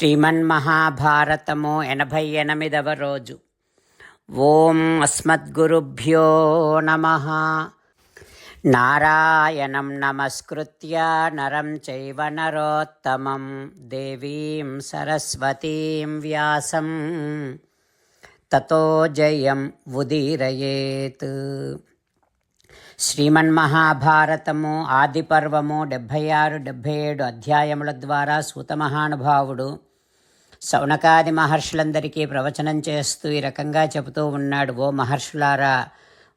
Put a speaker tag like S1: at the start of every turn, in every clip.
S1: శ్రీమన్మహాభారతము ఎనభై ఎనిమిదవ రోజు. ఓం అస్మద్గురుభ్యో నమ. నారాయణం నమస్కృత్య నరం చైవ నరోత్తమం దేవీం సరస్వతీం వ్యాసం. తతో జయం ఉదీరయేత్. శ్రీమన్మహాభారతము ఆదిపర్వము డెబ్భై ఆరు డెబ్భై ఏడు అధ్యాయముల ద్వారా సూతమహానుభావుడు శౌనకాది మహర్షులందరికీ ప్రవచనం చేస్తూ ఈ రకంగా చెబుతూ ఉన్నాడు ఓ మహర్షులారా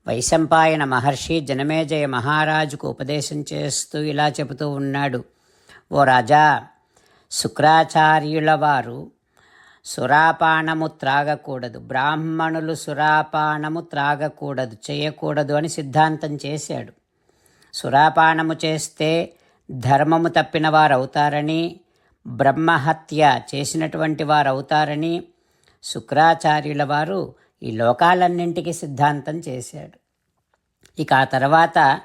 S1: వైశంపాయన మహర్షి జనమేజయ మహారాజుకు ఉపదేశం చేస్తూ ఇలా చెబుతూ ఉన్నాడు. ఓ రాజా శుక్రాచార్యుల వారు సురాపానము త్రాగకూడదు బ్రాహ్మణులు సురాపానము త్రాగకూడదు చేయకూడదు అని సిద్ధాంతం చేశాడు. సురాపానము చేస్తే ధర్మము తప్పిన వారు అవుతారని బ్రహ్మహత్య చేసినటువంటి వారు అవుతారని శుక్రాచార్యుల వారు ఈ లోకాలన్నింటికి సిద్ధాంతం చేశాడు. ఇక ఆ తర్వాత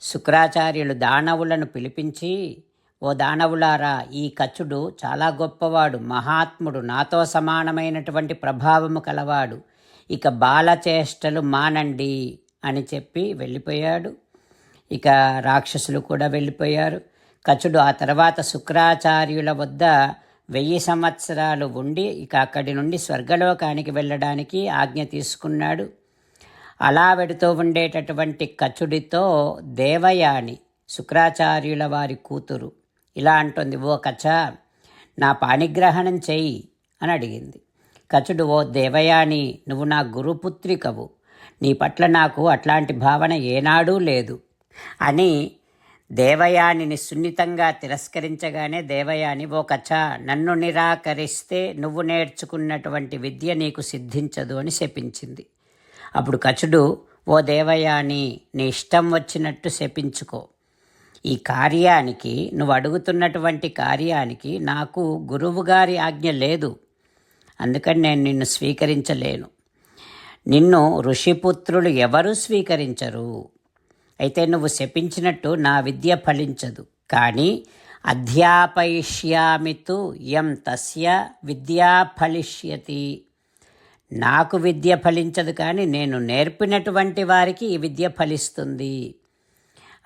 S1: శుక్రాచార్యులు దానవులను పిలిపించి ఓ దానవులారా ఈ కచుడు చాలా గొప్పవాడు మహాత్ముడు నాతో సమానమైనటువంటి ప్రభావము కలవాడు ఇక బాలచేష్టలు మానండి అని చెప్పి వెళ్ళిపోయాడు. ఇక రాక్షసులు కూడా వెళ్ళిపోయారు. కచుడు. ఆ తర్వాత శుక్రాచార్యుల వద్ద వెయ్యి సంవత్సరాలు ఉండి ఇక అక్కడి నుండి స్వర్గలోకానికి వెళ్ళడానికి ఆజ్ఞ తీసుకున్నాడు. అలా వెడుతూ ఉండేటటువంటి కచుడితో దేవయాని శుక్రాచార్యుల వారి కూతురు ఇలా అంటుంది ఓ కచ నా పాణిగ్రహణం చెయ్యి అని అడిగింది. కచుడు ఓ దేవయాని నువ్వు నా గురుపుత్రికవు. నీ పట్ల నాకు అట్లాంటి భావన ఏనాడూ లేదు అని దేవయానిని సున్నితంగా తిరస్కరించగానే దేవయాని ఓ కచ నన్ను నిరాకరిస్తే నువ్వు నేర్చుకున్నటువంటి విద్య నీకు సిద్ధించదు అని శపించింది. అప్పుడు కచుడు ఓ దేవయాని నీ ఇష్టం వచ్చినట్టు శపించుకో. ఈ కార్యానికి నువ్వు అడుగుతున్నటువంటి కార్యానికి నాకు గురువుగారి ఆజ్ఞ లేదు. అందుకని నేను నిన్ను స్వీకరించలేను. నిన్ను ఋషిపుత్రులు ఎవరు స్వీకరించరు? అయితే నువ్వు శపించినట్టు నా విద్య ఫలించదు. కానీ అధ్యాపయిష్యామితు యం తస్య విద్యా ఫలిష్యతి. నాకు విద్య ఫలించదు కానీ నేను నేర్పినటువంటి వారికి ఈ విద్య ఫలిస్తుంది.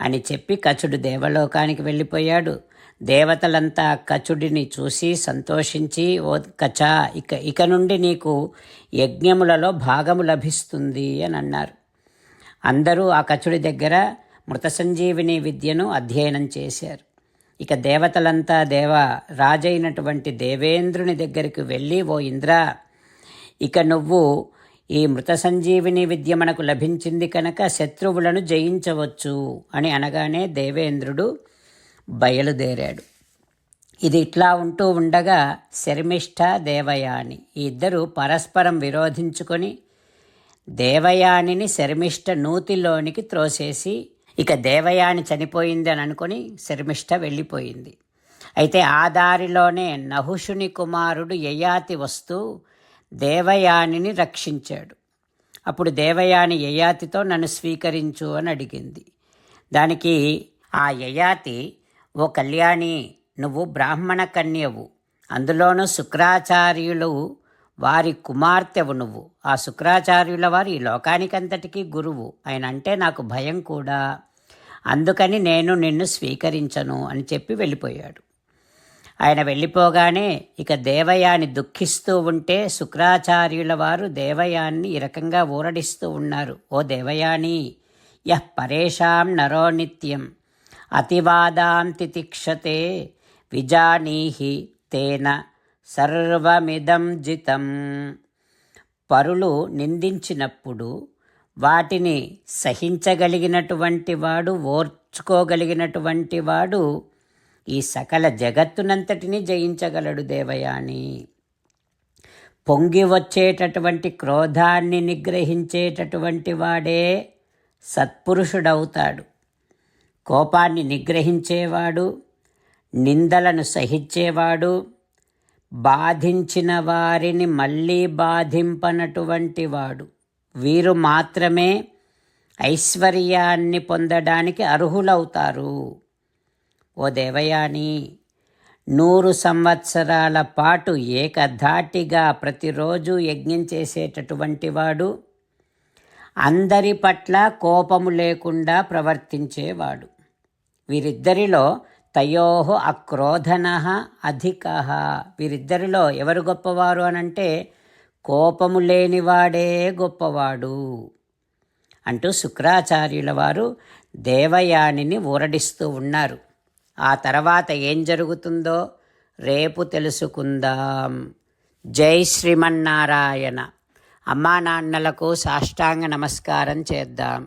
S1: అని చెప్పి కచుడు దేవలోకానికి వెళ్ళిపోయాడు. దేవతలంతా కచుడిని చూసి సంతోషించి ఓ కచ ఇక ఇక నుండి నీకు యజ్ఞములలో భాగము లభిస్తుంది అని అన్నారు. అందరూ ఆ కచుడి దగ్గర మృత సంజీవిని విద్యను అధ్యయనం చేశారు. ఇక దేవతలంతా దేవ రాజైనటువంటి దేవేంద్రుని దగ్గరికి వెళ్ళి ఓ ఇంద్ర ఇక నువ్వు ఈ మృత సంజీవిని విద్య మనకు లభించింది కనుక శత్రువులను జయించవచ్చు అని అనగానే దేవేంద్రుడు బయలుదేరాడు. ఇది ఇట్లా ఉంటూ ఉండగా శర్మిష్ఠ దేవయాని ఈ ఇద్దరు పరస్పరం విరోధించుకొని దేవయానిని శర్మిష్ట నూతిలోనికి త్రోసేసి ఇక దేవయాని చనిపోయింది అని అనుకుని శర్మిష్ట వెళ్ళిపోయింది. అయితే ఆ దారిలోనే నహుషుని కుమారుడు యయాతి వస్తూ దేవయానిని రక్షించాడు. అప్పుడు దేవయాని యయాతితో నన్ను స్వీకరించు అని అడిగింది. దానికి ఆ యయాతి ఓ కళ్యాణి నువ్వు బ్రాహ్మణ కన్యవు. అందులోనూ శుక్రాచార్యులు వారి కుమార్తెవు నువ్వు. ఆ శుక్రాచార్యుల వారు ఈ లోకానికంతటికీ గురువు. ఆయన అంటే నాకు భయం కూడా. అందుకని నేను నిన్ను స్వీకరించను అని చెప్పి వెళ్ళిపోయాడు. ఆయన వెళ్ళిపోగానే ఇక దేవయాని దుఃఖిస్తూ ఉంటే శుక్రాచార్యుల వారు దేవయాన్ని ఈ రకంగా ఊరడిస్తూ ఉన్నారు. ఓ దేవయాని యహ్ పరేషాం నరో నిత్యం. అతివాదాం తితిక్షతే విజానీహి తేన సర్వమిదం జితం పరులు నిందించినప్పుడు వాటిని సహించగలిగినటువంటి వాడు ఓర్చుకోగలిగినటువంటి వాడు ఈ సకల జగత్తునంతటిని జయించగలడు దేవయాని. పొంగి వచ్చేటటువంటి క్రోధాన్ని నిగ్రహించేటటువంటి వాడే సత్పురుషుడవుతాడు. కోపాన్ని నిగ్రహించేవాడు నిందలను సహించేవాడు బాధించిన వారిని మళ్ళీ బాధింపనటువంటి వాడు. వీరు మాత్రమే ఐశ్వర్యాన్ని పొందడానికి అర్హులవుతారు. ఓ దేవయాని నూరు సంవత్సరాల పాటు ఏకధాటిగా ప్రతిరోజు యజ్ఞం చేసేటటువంటి వాడు అందరి పట్ల కోపము లేకుండా ప్రవర్తించేవాడు. వీరిద్దరిలో తయో అక్రోధన అధిక. వీరిద్దరిలో ఎవరు గొప్పవారు అనంటే కోపము లేనివాడే గొప్పవాడు. అంటూ శుక్రాచార్యుల వారు దేవయానిని ఊరడిస్తూ ఉన్నారు. ఆ తర్వాత ఏం జరుగుతుందో రేపు తెలుసుకుందాం. జై శ్రీమన్నారాయణ. అమ్మా నాన్నలకు సాష్టాంగ నమస్కారం చేద్దాం.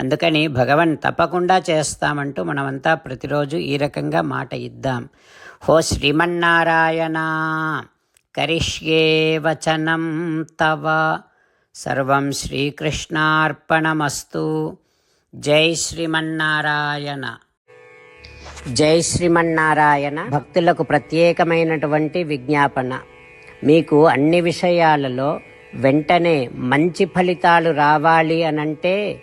S1: అందుకని భగవన్ తప్పకుండా చేస్తామంటూ మనమంతా ప్రతిరోజు ఈ రకంగా మాట ఇద్దాం. హో శ్రీమన్నారాయణ కరిష్యే వచనం తవ. సర్వం శ్రీకృష్ణార్పణమస్తు. జై శ్రీమన్నారాయణ. జై శ్రీమన్నారాయణ భక్తులకు ప్రత్యేకమైనటువంటి విజ్ఞాపన. మీకు అన్ని విషయాలలో వెంటనే మంచి ఫలితాలు రావాలి అనంటే